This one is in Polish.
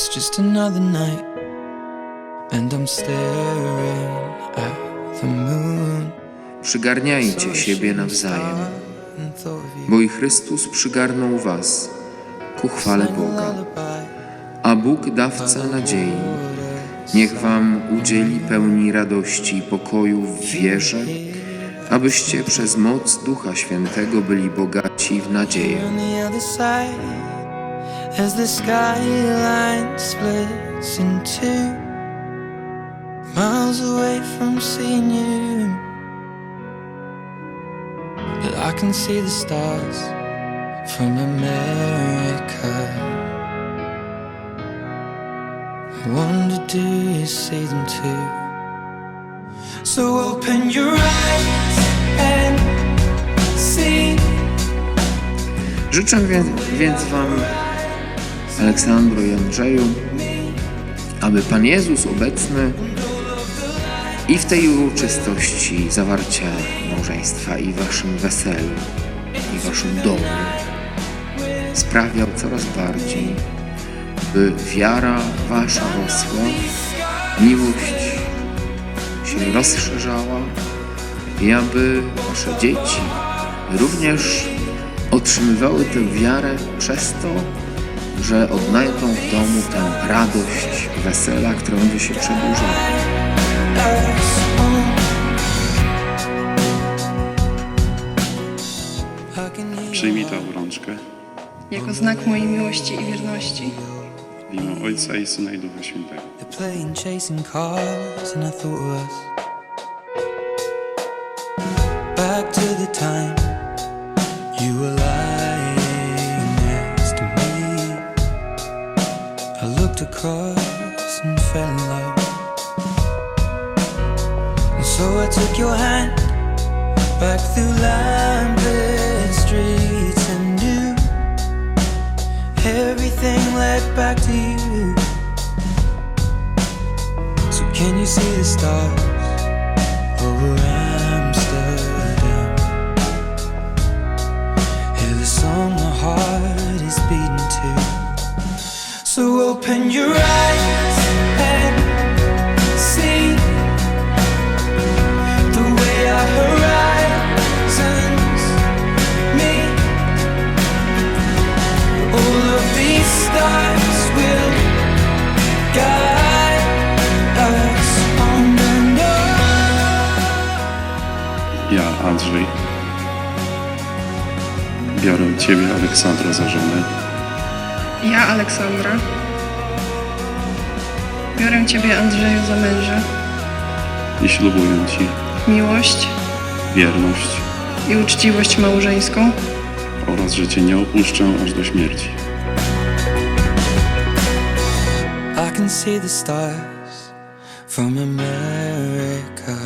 It's just another night, and I'm staring at the moon. Przygarniajcie siebie nawzajem, bo i Chrystus przygarnął was ku chwale Boga. A Bóg, dawca nadziei, niech wam udzieli pełni radości i pokoju w wierze, abyście przez moc Ducha Świętego byli bogaci w nadzieję. As the skyline splits in two, miles away from seeing you. But I can see the stars from America. I wonder, do you see them too? So open your eyes and see. Życzę więc, wam, Aleksandro i Andrzeju, aby Pan Jezus obecny i w tej uroczystości zawarcia małżeństwa i waszym weselu i waszym domu sprawiał coraz bardziej, by wiara wasza rosła, miłość się rozszerzała i aby wasze dzieci również otrzymywały tę wiarę przez to, że odnajdą w domu tę radość wesela, która będzie się przedłużała. Przyjmij tę obrączkę jako znak mojej miłości i wierności. w imię Ojca i Syna i Ducha Świętego. Back to the time fell in love. And so I took your hand back through lamplit streets and knew everything led back to you. So can you see the stars over Amsterdam? Hear the song my heart is beating to. So open your eyes Andrzej, biorę Ciebie, Aleksandra, za żonę. Ja, Aleksandra, biorę Ciebie, Andrzeju, za męża, i ślubuję Ci miłość. wierność i uczciwość małżeńską. oraz, że Cię nie opuszczę aż do śmierci. I can see the stars from America.